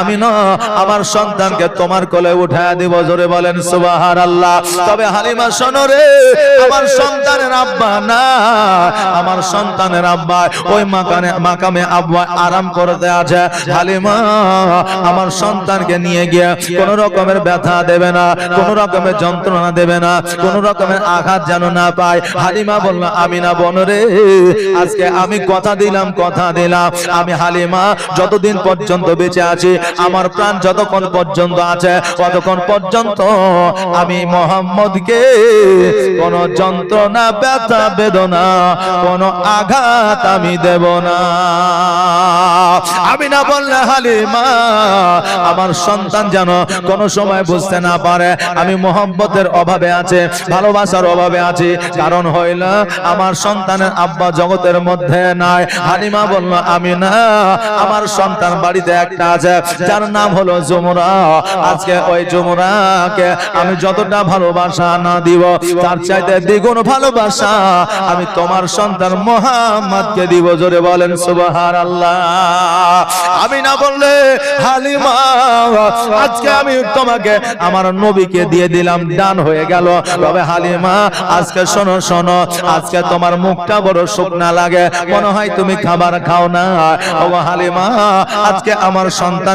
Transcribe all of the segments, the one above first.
আমি না আমার সন্তানকে তোমার কোলে উঠায় দিব, জোরে বলেন সুবাহার আল্লাহ তবে হালিমা, শোনো রে, আমার সন্তানের আব্বা না, আমার সন্তানের আব্বা ওই মাকানে, মাকামে আব্বা আরাম করতে আছে। হালিমা, আমার সন্তানকে নিয়ে গিয়ে কোন রকমের ব্যথা দেবে না, কোন রকমের যন্ত্রণা দেবে না, কোন রকমের আঘাত যেন না পায়। হালিমা বলল আমি না বনরে আজকে আমি কথা দিলাম কথা দিলাম। আমি হালিমা, যতদিন পর্যন্ত বেঁচে আছি আমার প্রাণ যতক্ষণ পর্যন্ত আছে ততক্ষণ পর্যন্ত আমি মোহাম্মদকে কোন যন্ত্রণা, ব্যথা, বেদনা, কোন আঘাত আমি দেব না। আমি না বললে হালিমা, আমার সন্তান যেন কোন সময় বুঝতে না পারে, আমি মোহাম্মতের অভাবে আছে, ভালোবাসার অভাবে আছি। কারণ হইল, আমার সন্তানের আব্বা জগতের মধ্যে নাই। হালিমা বলল, আমি না, আমার সন্তান বাড়িতে একটা আছে যার নাম হলো যমুনা। আজকে ওই যমুনাকে আমি যতটা ভালোবাসা না দিব, তার চাইতে দ্বিগুণ ভালোবাসা আমি তোমার সন্তান মোহাম্মদকে দিব। জোরে বলেন সুবহান আল্লাহ আমি না বললে, হালিমা, আজকে আমি তোমাকে আমার নবীকে দিয়ে দিলাম দান হয়ে গেল। তবে হালিমা, আজকে শোনো শোনো, আজকে তোমার মুখটা বড় শুকনা লাগে। মনে হয় তুমি খাবার খাও না। ও হালিমা, আজকে আমার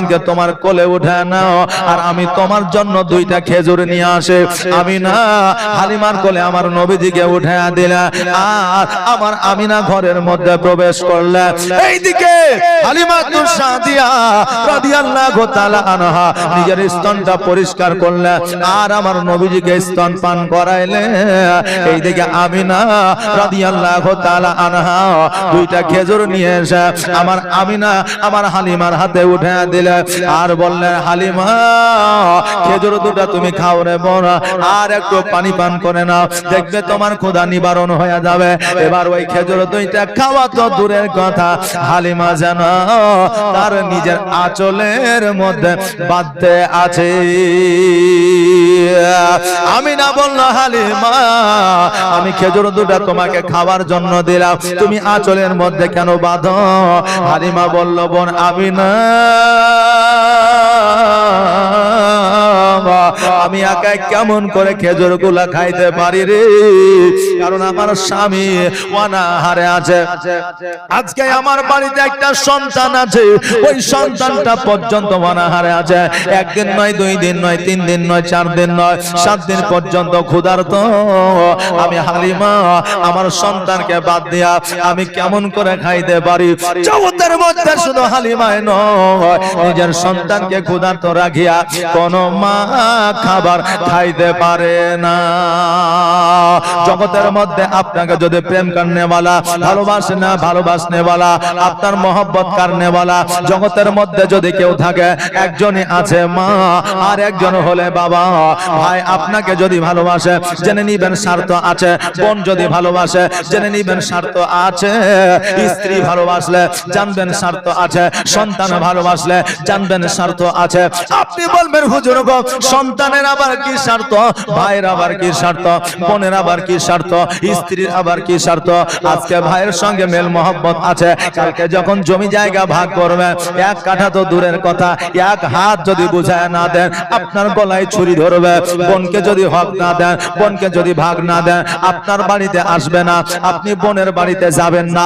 সন্তানকে তোমার কোলে উঠে নাও, আর আমি তোমার জন্য দুইটা খেজুর নিয়ে আসে। আমি না, হালিমার কোলে আমার নবীজিকে উঠে দিলা, আর আমার আমিনা ঘরের মধ্যে প্রবেশ করলে। এইদিকে হালিমা তুসাদিয়া রাদিয়াল্লাহু তাআলা আনহা নিজের স্তনটা পরিষ্কার করলে, আর আমার নবীজিকে স্তন পান করাইলে, এইদিকে আমিনা রাদিয়াল্লাহু তাআলা আনহা দুইটা খেজুর নিয়ে এসে আমার আমিনা আমার হালিমার হাতে উঠে দিলে আর বললেন হালিমা, খেজুর দুটা তুমি খাও রে বোন, আর একটু পানি পান করে নাও, দেখবে তোমার ক্ষুধা নিবারণ হয়ে যাবে। এবার ওই খেজুর দুইটা খাওয়া তো দূরের কথা। হালিমা যেন তার নিজের আঁচলের মধ্যে বাঁধতে আছে। আমি না বলল হালিমা, আমি খেজুর দুটা তোমাকে খাওয়ার জন্য দিলাম। তুমি আঁচলের মধ্যে কেন বাঁধো? হালিমা বলল, বোন, আমি না আমি একা কেমন করে খেজুরগুলা খাইতে পারি রে? কারণ আমার স্বামী অনাহারে আছে। আজকে আমার বাড়িতে একটা সন্তান আছে। ওই সন্তানটা পর্যন্ত অনাহারে আছে। একদিন নয়, দুই দিন নয়, তিন দিন নয়, চার দিন নয়, সাত দিন পর্যন্ত ক্ষুধার্ত। আমি হালিমা, আমার সন্তানকে বাদ দিয়া আমি কেমন করে খাইতে পারি? জগতের মধ্যে শুধু হালিমায় নয়, নিজের সন্তানকে ক্ষুধার্ত রাখিয়া কোন মা খাবার খাইতে পারে না। জগতের মধ্যে আপনাকে যদি প্রেম কারণেওয়ালা ভালোবাসে না ভালোবাসনে वाला আপনার মহব্বত কারণেওয়ালা জগতের মধ্যে যদি কেউ থাকে, একজনই আছে মা, আর একজন হলে বাবা। ভাই, আপনাকে যদি ভালোবাসে, জেনে নিবেন স্বার্থ আছে। বোন যদি ভালোবাসে, জেনে নিবেন স্বার্থ আছে। স্ত্রী ভালোবাসলে জানবেন স্বার্থ আছে। সন্তান ভালোবাসলে জানবেন স্বার্থ আছে। আপনি বলবেন, হুজুর গো, সন্তানের আবার কি স্বার্থ? ভাইয়ের আবার কি স্বার্থ? বোনের আবার কি স্বার্থ? স্ত্রীর আবার কি স্বার্থ? আজকে ভাইয়ের সঙ্গে মেল মহব্বত আছে। কালকে যখন জমি জায়গা ভাগ করবে, এক কাঠা তো দূরের কথা, এক হাত যদি বুঝায় না দেন, আপনার গলায় ছুরি ধরবে। বোনকে যদি হক না দেন, বোনকে যদি ভাগ না দেন, আপনার বাড়িতে আসবে না, আপনি বোনের বাড়িতে যাবেন না।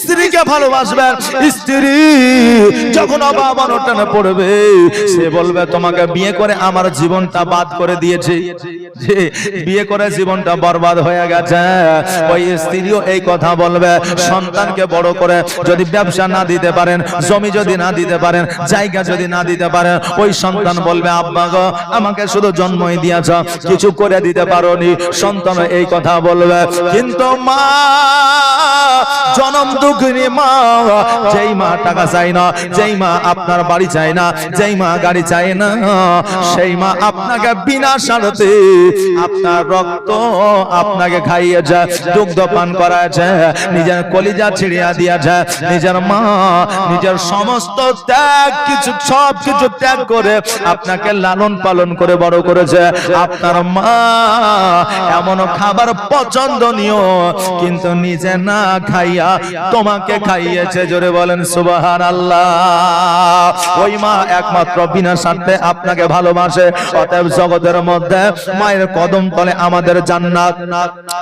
স্ত্রীকে ভালোবাসবেন। স্ত্রী যখন অভাব অনটনে পড়বে, সে বলবে, তোমাকে বিয়ে করে আমার জীবনটা বাদ করে দিয়েছে। বিয়ে করে জীবনটা বরবাদ হয়ে গেছে। ওই স্ত্রীও এই কথা বলবে, সন্তানকে বড় করে যদি ব্যবসা না দিতে পারেন, জমি যদি না দিতে পারেন, জায়গা যদি না দিতে পারেন, ওই সন্তান বলবে, আব্বা গো, আমাকে শুধু জন্মই দিয়েছ, কিছু করে দিতে পারোনি। সন্তান এই কথা বলবে, কিন্তু মা, জনম দুঃখিনী মা, যেই মা টাকা চাই না, যেই মা আপনার বাড়ি চায় না, যেই মা গাড়ি চায় না, সেই মা আপনাকে বিনা স্বার্থে আপনার রক্ত আপনাকে খাই খাইয়েছে, দুগ্ধ পান করাছে নিজের কলিজা ছিড়িয়া দিয়েছে, নিজের মা, নিজের সমস্ত ত্যাগ, কিছু সব কিছু ত্যাগ করে আপনাকে লালন পালন করে বড় করেছে। আপনার মা এমন খাবার পছন্দনীয়, কিন্তু নিজে না খাইয়া তোমাকে খাইয়েছে। জোরে বলেন সুবাহান আল্লাহ ওই মা একমাত্র বিনা স্বার্থে আপনাকে ভালোবাসে, অতএব জগতের মধ্যে মায়ের কদম তলে আমাদের জান্নাত।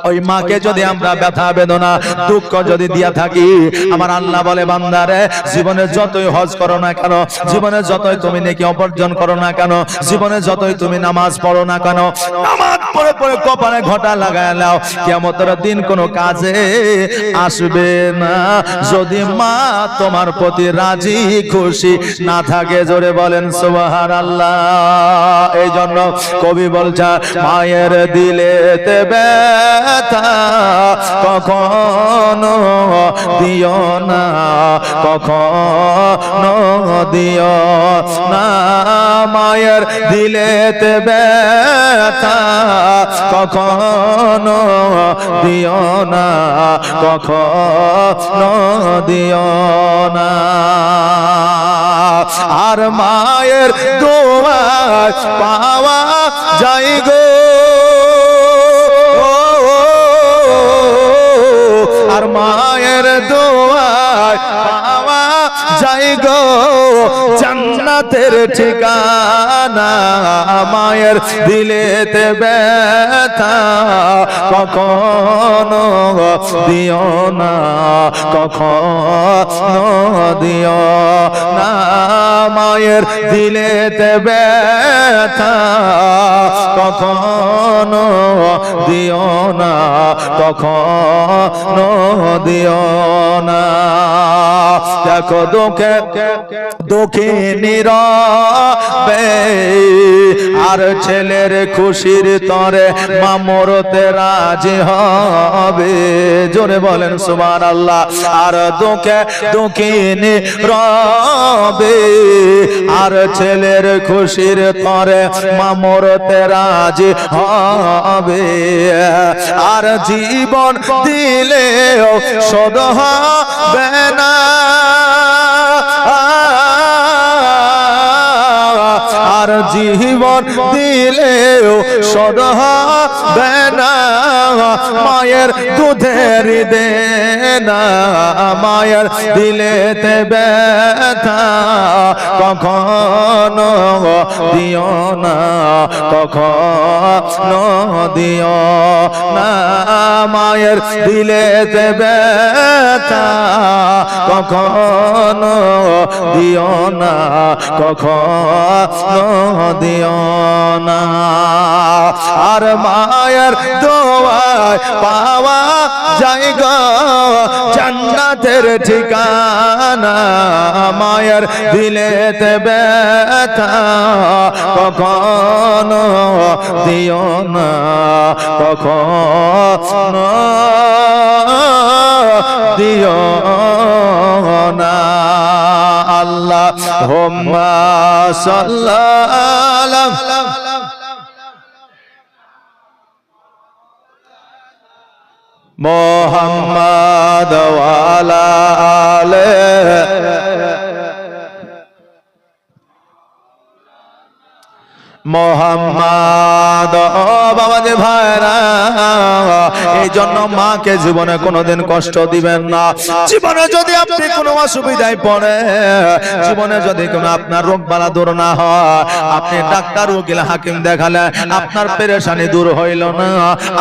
ওই মাকে যদি আমরা ব্যথা বেদনা দুঃখ যদি দিয়া থাকি আমার আল্লাহ বলে বান্দারে জীবনে যতই হজ করো না কেন জীবনে যতই তুমি নেকি অর্জন করো না কেন জীবনে যতই তুমি নামাজ পড়ো না কেন নামাজ পড়ে পড়ে কপালে ঘটা লাগায় নাও কেমতের দিন কোনো কাজে আসবে না। যদি মা তোমার প্রতি রাজি খুশি না থাকে জোরে বলেন সুবহান আল্লাহ এই জন্য কবি বলছে মায়ের দিলেতে ব্যথা কখনো দিও না, কখনো দিও না। মায়ের দিলেতে ব্যথা কখনো দিও না, কখনো দিও না। আর মায়ের দোয়ার পাওয়া যাই গো আর মায়ের দোয়ার যাই গো, জান্নাতের ঠিকানা মায়ের দিলেতে ব্যথা কখনো দিও না, কখনো দিও না মায়ের দিলেতে ব্যথা কখনো দিও না, কখনো দিও না। দেখো আর ছেলের খুশির তরে মামরতে রাজি হবে। জোরে বলেন সুমান আল্লাহ আর দুঃখে দুঃখী নীরবে। আর ছেলের খুশির তরে মামরতে রাজি হবে। আর জীবন দিলেও শোধ হবে জীবন দিলেও শোধ হবে না মায়ের দুধের দেনা, মায়ের দিলেতে ব্যথা কখনো দিও না, কখনো দিও না, মায়ের দিলেতে ব্যথা কখনো দিও না, কখনো দিও না। আর মায়ের দোয়ায় পাওয়া যায় গো, জান্নাতের ঠিকানা। মায়ের দিলেতে ব্যথা কখনো দিও না, কখনো দিও হোম্মা সাল্লাল্লাহু। মোহাম্মদ ওয়ালা আলে মোহাম্মদ। বাবা যে ভাইরা, এই জন্য মাকে জীবনে কোনোদিন কষ্ট দিবেন না। জীবনে যদি আপনি কোনো অসুবিধায় পড়ে, জীবনে যদি কোনো আপনার রোগ বালা দূর না হয়, আপনি ডাক্তার, উকিল, হাকিম দেখালে আপনার পেরেশানি দূর হইল না।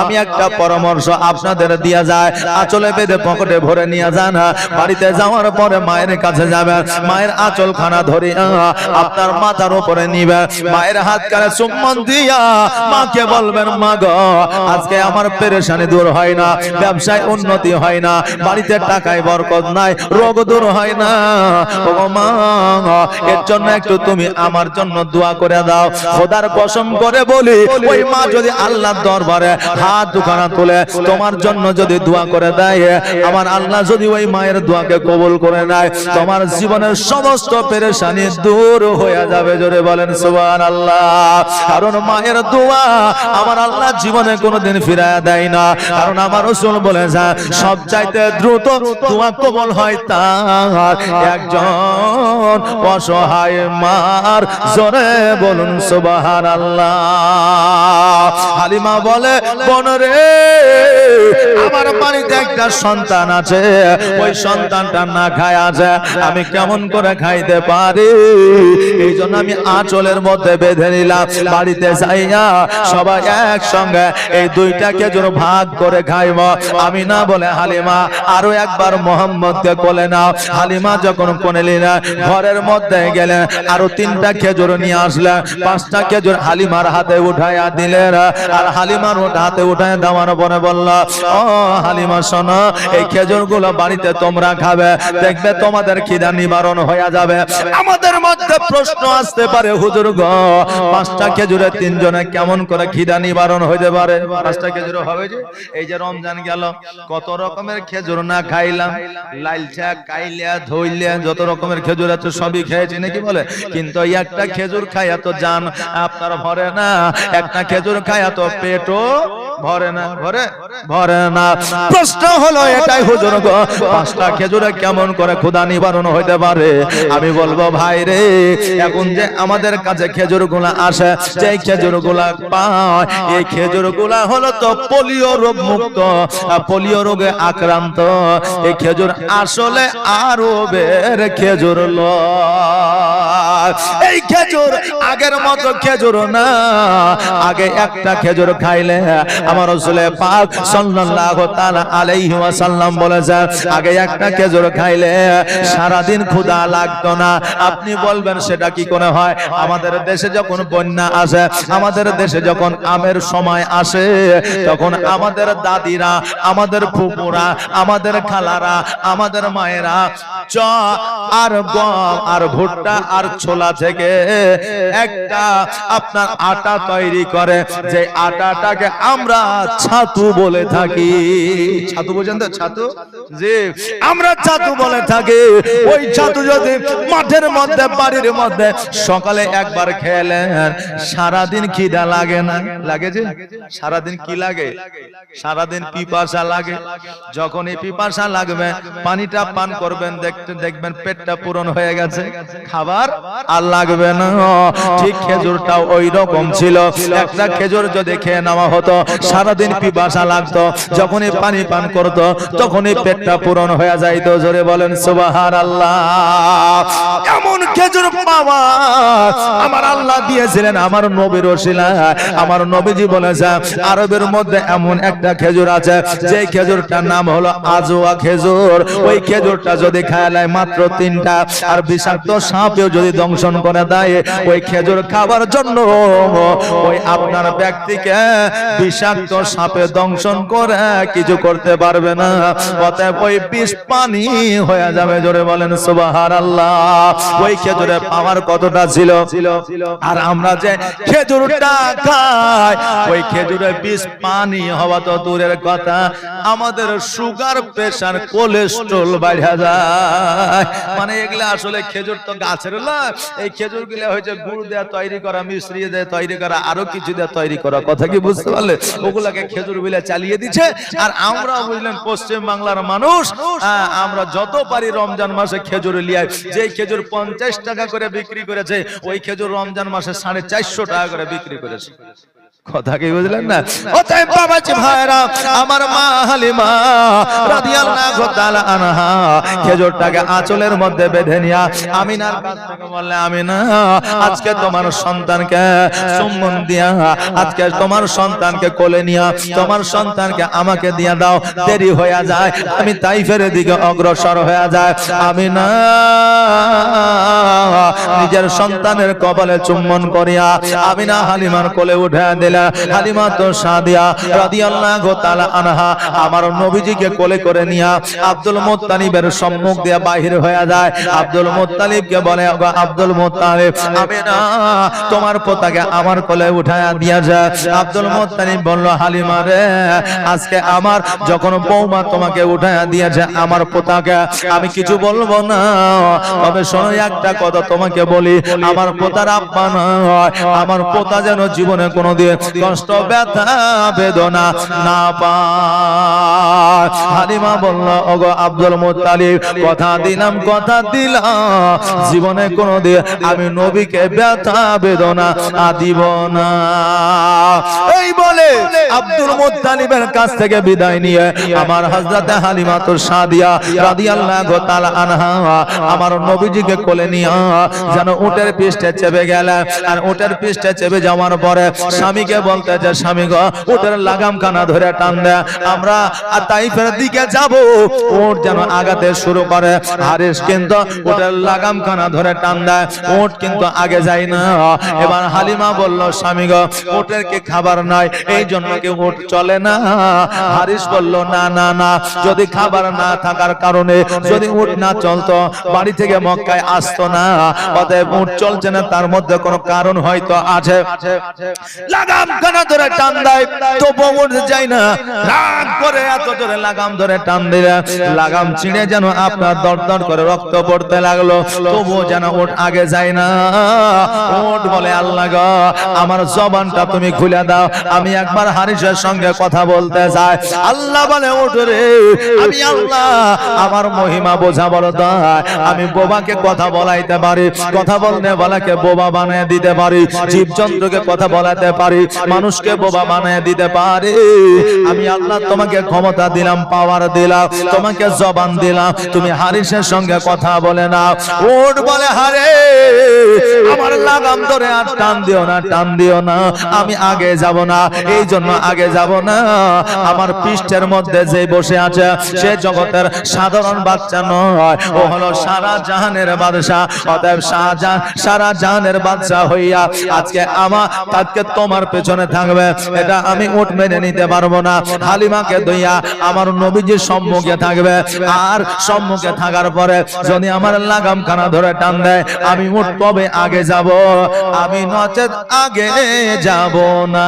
আমি একটা পরামর্শ আপনাদের দিয়া যায়। আঁচলে বেঁধে পকেটে ভরে নিয়ে যান। বাড়িতে যাওয়ার পরে মায়ের কাছে যাবেন। মায়ের আঁচল খানা ধরিয়া আপনার মাথার উপরে নিবেন। মায়ের হাত কানে চুম্বন দিয়া? মাকে বলবেন মা গো আজকে আমার পেরেশানি দূর হয় না, ব্যবসায় উন্নতি হয় না, বাড়িতে টাকায় বরকত নাই, রোগ দূর হয় না। ও মা, এর জন্য একটু তুমি আমার জন্য দোয়া করে দাও। খোদার কসম করে বলি, ওই মা যদি আল্লাহর দরবারে হাত দুখানা তুলে তোমার জন্য যদি দোয়া করে দেয়, আমার আল্লাহ যদি ওই মায়ের দোয়াকে কবুল করে নেয়, তোমার জীবনের সমস্ত পেরেশানি দূর হয়ে যাবে। জোরে বলেন সুবহান আল্লাহ কারণ মায়ের দোয়া আমার আল্লাহ জীবনে কোনোদিন ফিরায় দেয় না। কারণ আমার রসুল বলে যা, সব চাইতে দ্রুত দোয়া কবল হয় তার। একজন অসহায় মার জোরে বলুন সুবাহান আল্লাহ হালিমা বলে, বোন রে, আমার বাড়িতে একটা সন্তান আছে। ওই সন্তানটা না খায় আছে আমি কেমন করে খাইতে পারি? এই জন্য আমি আঁচলের মধ্যে বেঁধে নিলাম। বাড়িতে যাইয়া সবাই একসঙ্গে এই দুইটা খেজুর ভাগ করে খাইব। আমি না বলে, হালিমা, আরও একবার মোহাম্মদকে কোলে নাও। হালিমা যখন কোলে নিলে, ঘরের মধ্যে গেলেন আরও তিনটা খেজুর নিয়ে আসলেন পাঁচটা খেজুর হালিমার হাতে উঠাইয়া দিলেন আর হালিমার হাতে উঠায় দেওয়ার পরে বলল, ও হালিমা, শোনো, এই খেজুরগুলো বাড়িতে তোমরা খাবে। দেখবে তোমাদের খিদা নিবারণ হয়ে যাবে। আমাদের মধ্যে প্রশ্ন আসতে পারে, হুজুর গো পাঁচটা খেজুরে তিনজনে কেমন করে খিদা নিবারণ হইতে পারে? পাঁচটা খেজুর হবে যে? এই যে রমজান গেল, কত রকমের খেজুর না খাইলাম। লালচা কাইলিয়া ধইলিয়া, যত রকমের খেজুর আছে সবই খেয়েছি, নাকি বলে? কিন্তু একটা খেজুর খাইয়া এত জান আপনার ভরে না, একটা খেজুর খাইয়া তো পেটও ভরে না ভরে ভরে না। প্রশ্ন হলো এটাই হুজুর গো পাঁচটা খেজুরে কেমন করে ক্ষুধা নিবারণ হইতে পারে? আমি বলব ভাই রে এখন যে আমাদের কাছে খেজুরগুলা আসে যে খেজুরগুলা পায় এই খেজুরগুলা হলো তো পোলিও রোগ মুক্ত পোলিও রোগে আক্রান্ত। এই খেজুর আসলে আরও বের খেজুর লয়। এই খেজুর আগের মতো খেজুর না। আগে একটা খেজুর খাইলে আমার রসুলে পাক সাল্লাল্লাহু তাআলা আলাইহি ওয়াসাল্লাম বলেছেন, আগে একটা খেজুর খাইলে সারা দিন ক্ষুধা লাগতো না। আপনি বলবেন, সেটা কি করে হয়? আমাদের দেশে যখন বন্যা আসে, আমাদের দেশে যখন আমের সময় আসে, তখন আমাদের দাদিরা, আমাদের ফুপুরা আমাদের খালারা, আমাদের মায়েরা চ আর গম আর ভুট্টা আর ছোলা থেকে একটা আপনার আটা তৈরি করে যে আটাটাকে আমরা ছাতু বলে থাকি। ছাতু বোঝেন তো? ছাতু? জি আমরা ছাতু বলে থাকি। ওই ছাতু যদি মাঠের মধ্যে বাড়ির মধ্যে সকালে একবার খেলেন সারাদিন খিদা লাগে না? লাগে যে? সারাদিন কি লাগে? সারাদিন পিপাসা লাগে। যখন এই পিপাসা লাগবে পানিটা পান করবেন দেখতে দেখবেন পেটটা পূরণ হয়ে গেছে। খাবার আর লাগবে না। ঠিক খেজুরটাও ওই রকম ছিল। একটা খেজুর যদি খেয়ে নেওয়া হতো, সারাদিন লাগতো, যখনই পানি পান তখনই পেটটা পূরণ হয়ে যাইতো। জোরে বলেন সুবাহার আল্লাহ এমন খেজুর পাওয়া আমার আল্লাহ দিয়েছিলেন আমার নবীর আমার নবীজি বলেছে, আরবের মধ্যে এমন একটা খেজুর আছে, যে খেজুরটার নাম হলো আজোয়া খেজুর। ওই খেজুরটা যদি খায় মাত্র তিনটা, আর বিষাক্ত সাপেও যদি দংশন করে দেয় ওই খেজুর খাবার জন্য। ওই আপনার ব্যক্তিকে বিষাক্ত সাপে দংশন করে কিছু করতে পারবে না। অতএব ওই বিষ পানি হয়ে যাবে, জোরে বলেন সুবাহার আল্লাহ ওই খেজুরে পাওয়ার কতটা ছিল? আর আমরা যে খেজুরটা খাই, ওই খেজুরে বিষ পানি হওয়া তো দূরের কথা। আমাদের সুগার, প্রেশার, কোলেস্ট্রল বাড়া যায়। মানে এগুলা আসলে খেজুর তো গাছের না এই খেজুরগুলা হয়েছে গুড় দেওয়া তৈরি করা মিশ্রি দেয়া তৈরি করা আরও কিছু দেয়া তৈরি করা কথা কি বুঝতে পারলে? ওগুলাকে খেজুরগুলা চালিয়ে দিচ্ছে। আর আমরা বুঝলেন পশ্চিম বাংলার মানুষ আহ, আমরা যত পারি রমজান মাসে খেজুর লিয়াই যে খেজুর পঞ্চাশ টাকা করে বিক্রি করেছে ওই খেজুর রমজান মাসে সাড়ে চারশো টাকা করে বিক্রি করেছে। কথা কি বুঝলেন না? অতএব বাবাজি ভাইরা আমার মা হালিমা রাদিয়াল্লাহু তাআলা আনহা খেজুরটাকে আঁচলের মধ্যে বেঁধে নিয়া আমিনার কাছ থেকে বললে আমিনা আজকে তোমার সন্তানকে চুম্বন দিয়া আজকে তোমার সন্তানকে কোলে নিয়া তোমার সন্তানকে আমাকে দিয়া দাও দেরি হয়ে যায় আমি তাইফের দিকে অগ্রসর হয়ে যায়। আমিনা। নিজের সন্তানের কপালে চুম্বন করিয়া আমিনা হালিমার কোলে উঠে দিলেন বলে হালিমা সাদিয়া রাদিয়াল্লাহু তাআলা আনহা আমার নবীজিকে কোলে করে নিয়া আব্দুল মুত্তালিবের সম্মুখ দিয়ে বাহির হয়ে যায়। আব্দুল মুত্তালিবকে বলে, "ওগো আব্দুল মুত্তালিব আমি না তোমার পোতাকে আমার কোলে উঠায়া দিয়া যায় আব্দুল মুত্তালিব বলল, হালিমা রে, আজকে আমার যখন বৌমা তোমাকে উঠায়া দিয়েছে আমার পোতাকে, আমি কিছু বলব না। তবে শোনো, একটা কথা তোমাকে বলি, আমার পোতার আব্বা নয়, আমার পোতা যেন জীবনে কোনোদিন কষ্ট ব্যথা বেদনা না পায়। হালিমা বলল ওগো আব্দুল মুত্তালিব কথা দিলাম কথা দিলাম। জীবনে কোনোদিন আমি নবীকে ব্যথা বেদনা দিব না। এই বলে আব্দুল মুত্তালিবের কাছ থেকে বিদায় নিয়ে আমার হযরত হালিমা তো সাদিয়া রাদিয়াল্লাহু তাআলা আনহা আমার নবীজিকে কোলে নিয়ে যেন উটের পৃষ্ঠে চেপে গেল আর উটের পৃষ্ঠে চেপে যাওয়ার পরে স্বামীকে বলতে যে স্বামী গো উটের লাগাম কানা ধরে টান দেয় আমরা আর তাইফের দিকে যাব। উট যেন আগাতে শুরু করে। হারিস কিন্তু উটের লাগাম কানা ধরে টান দেয় উট কিন্তু আগে যায় না। এবার হালিমা বলল স্বামী গো উটের কি খাবার নাই? এই জন্য কি উট চলে না? হারিস বলল না না না। যদি খাবার না থাকার কারণে যদি উট না চলতো বাড়ি থেকে মক্কায় আসতো না। অতএব উট চলছে না তার মধ্যে কোনো কারণ হয়তো আছে। লাগাম কানা ধরে টান দেয় তো উঠ যায় না। রাগ করে এত লাগাম ধরে টান দিলে, লাগাম ছিঁড়ে যেন আপনার করে রক্ত পড়তে লাগল, তবুও যেন আগে যায় না। বলে, আল্লাহ গো, আমার জবানটা তুমি খুলে দাও, আমি একবার হারিসের সঙ্গে কথা বলতে চাই আল্লাহ বলে, উঠ রে, আমি আল্লাহ, আমার মহিমা বোঝা বলো আমি বোবাকে কথা বলাইতে পারি, কথা বলতে বলাকে বোবা বানিয়ে দিতে পারি, জীবজন্তুকে কথা বলাতে পারি। মানুষকে বোবা বানিয়ে দিতে পারি। আমি আল্লাহ তোমাকে ক্ষমতা দিলাম পাওয়ার দিলাম, তোমাকে জবান দিলাম। তুমি হারিসের সঙ্গে কথা বলে না ওট বলে, হারে, আমার লাগাম ধরে আর টান দিও না, টান দিও না। আমি আগে যাব না, এই জন্য আগে যাব না। আমার পৃষ্ঠের মধ্যে যে বসে আছে, সে জগতের সাধারণ বাচ্চা নয়। ও হলো সারা জাহানের বাদশা অতএব সারা জাহানের বাদশা হইয়া আজকে আমার তাকে তোমার পেছনে থাকবে, এটা আমি উঠ মেনে নিতে পারব না। হালিমাকে দইয়া আমার নবীজির সম্মুখে থাকবে। আর সম্মুখে থাকার পরে যদি আমার লাগাম খানা ধরে টান দেয়, আমি উঠ তবে আগে যাব? আমি নচেত আগে যাব না।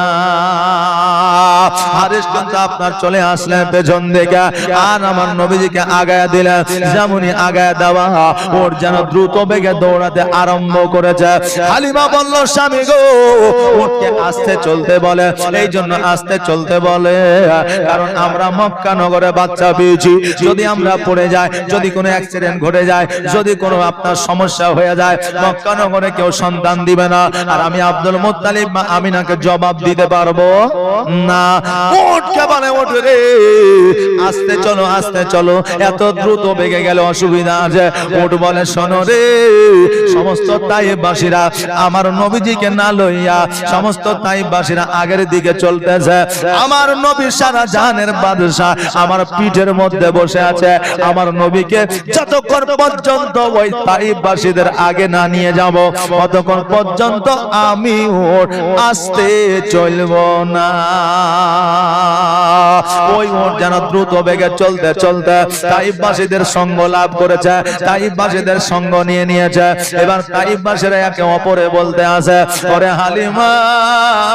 হারিস কিন্তু আপনার চলে আসলেন পেছন দিকে, আর আমার নবীজিকে আগায় দিলেন যেমনই আগায় দেওয়া, ওর যেন দ্রুত বেগে দৌড়াতে আরম্ভ করেছে। হালিমা বলল, স্বামী গো উঠকে আস্তে চলতে বলে, এই জন্য আস্তে চলতে বলে, কারণ আমরা মক্কা নগরে বাচ্চা পেয়েছি। যদি আমরা পড়ে যাই, যদি কোনো অ্যাক্সিডেন্ট ঘটে যায়, যদি কোনো আপনার সমস্যা হয়ে যায়, মক্কা নগরে কেউ সন্তান দিবে না। আর আমি আব্দুল মুত্তালিব আমিনাকে জবাব দিতে পারব? না। উঠকে বলে ওঠ রে। আস্তে চলো আস্তে চলো। এত দ্রুত বেগে গেলে অসুবিধা আছে। উঠ বলে, শোনো রে। সমস্ত তাইবাসীরা আমার নবীজিকে না লইয়া, সমস্ত তাইবাসীরা আগের দিকে চলতেছে। আমার নবী সারা জাহানের বাদশা আমার পিঠের মধ্যে বসে আছে। আমার নবীকে যতক্ষণ পর্যন্ত ওই তাইবাসীদের আগে না নিয়ে যাব, ততক্ষণ পর্যন্ত আমি ওর আসতে চলব না। ওই ওর যেন দ্রুত বেগে চলতে চলতে তাইবাসীদের সঙ্গ লাভ করেছে তাইবাসীদের সঙ্গ নিয়ে নিয়েছে। এবার তাইবাসীরা একে অপরে বলতে আছে, ওরে হালিমা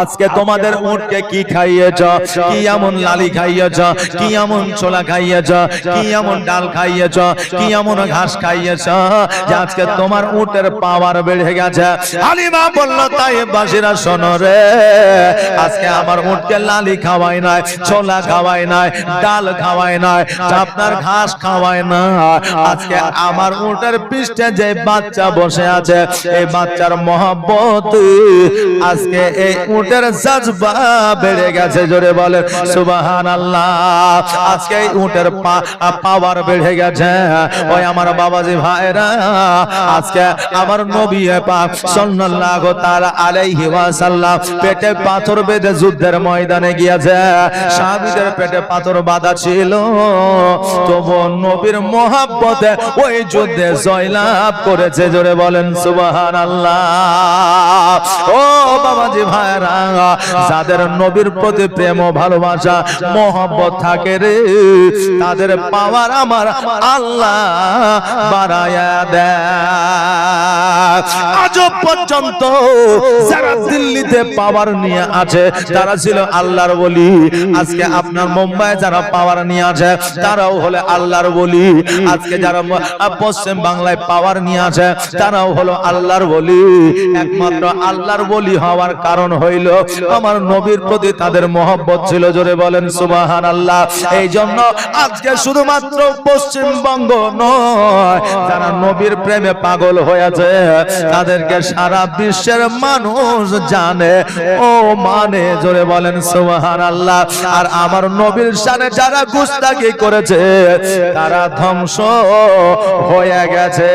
আজকে তোমাদের উটকে কি খাইয়েছ? কি এমন লালি খাইয়েছ? কি এমন ছোলা খাইয়েছ? কি এমন ডাল খাইয়েছ? কি এমন ঘাস খাইয়েছ? যে আজকে তোমার উটের পাওয়ার বেড়ে গেছে। হালিমা বলল তাই বাসিরা শোনো রে। আজকে আমার উটকে লালি খাওয়াই নাই ছোলা খাওয়াই নাই ডাল খাওয়াই নাই আপনার ঘাস খাওয়াই না। আজকে আমার উটের পৃষ্ঠে যে বাচ্চা বসে আছে এই বাচ্চার মহব্বত আজকে এই উট উটের জাজবা বেড়ে গেছে, জোরে বলে সুবাহান আল্লাহ আজকে উটের পাওয়ার বেড়ে গেছে। ওই আমার বাবাজি ভাইরা, আজকে আমার নবী পাক সাল্লাল্লাহু তাআলা আলাইহি ওয়াসাল্লাম পেটে পাথর বেঁধে যুদ্ধের ময়দানে গিয়েছে। সাহাবীদের পেটে পাথর বাঁধা ছিল। তবু নবীর মহাব্বতে ওই যুদ্ধে জয়লাভ করেছে, জোরে বলেন সুবাহান আল্লাহ ও বাবাজি ভাইরা যাদের নবীর প্রতি প্রেম ভালোবাসা, মহব্বত থাকে রে, তাদের পাওয়ার আমার আল্লাহ বাড়ায়া দেয়। আজ পর্যন্ত যারা দিল্লিতে পাওয়ার নিয়ে আছে, তারা ছিল আল্লাহর বলি। আজকে আপনার মুম্বাই যারা পাওয়ার নিয়ে আছে, তারাও হলে আল্লাহর বলি। আজকে যারা পশ্চিম বাংলায় পাওয়ার নিয়ে আছে, তারাও হলো আল্লাহর বলি। একমাত্র আল্লাহর বলি হওয়ার কারণ হইল, আমার নবীর প্রতি তাদের মহব্বত ছিল, জোরে বলেন সুবাহান আল্লাহ এই জন্য আজকে শুধুমাত্র পশ্চিমবঙ্গ নয়, যারা নবীর প্রেমে পাগল হয়েছে, তাদেরকে সারা বিশ্বের মানুষ জানে ও মানে জোরে বলেন সুবাহান আল্লাহ আর আমার নবীর সানে যারা গুস্তাকি করেছে, তারা ধ্বংস হয়ে গেছে।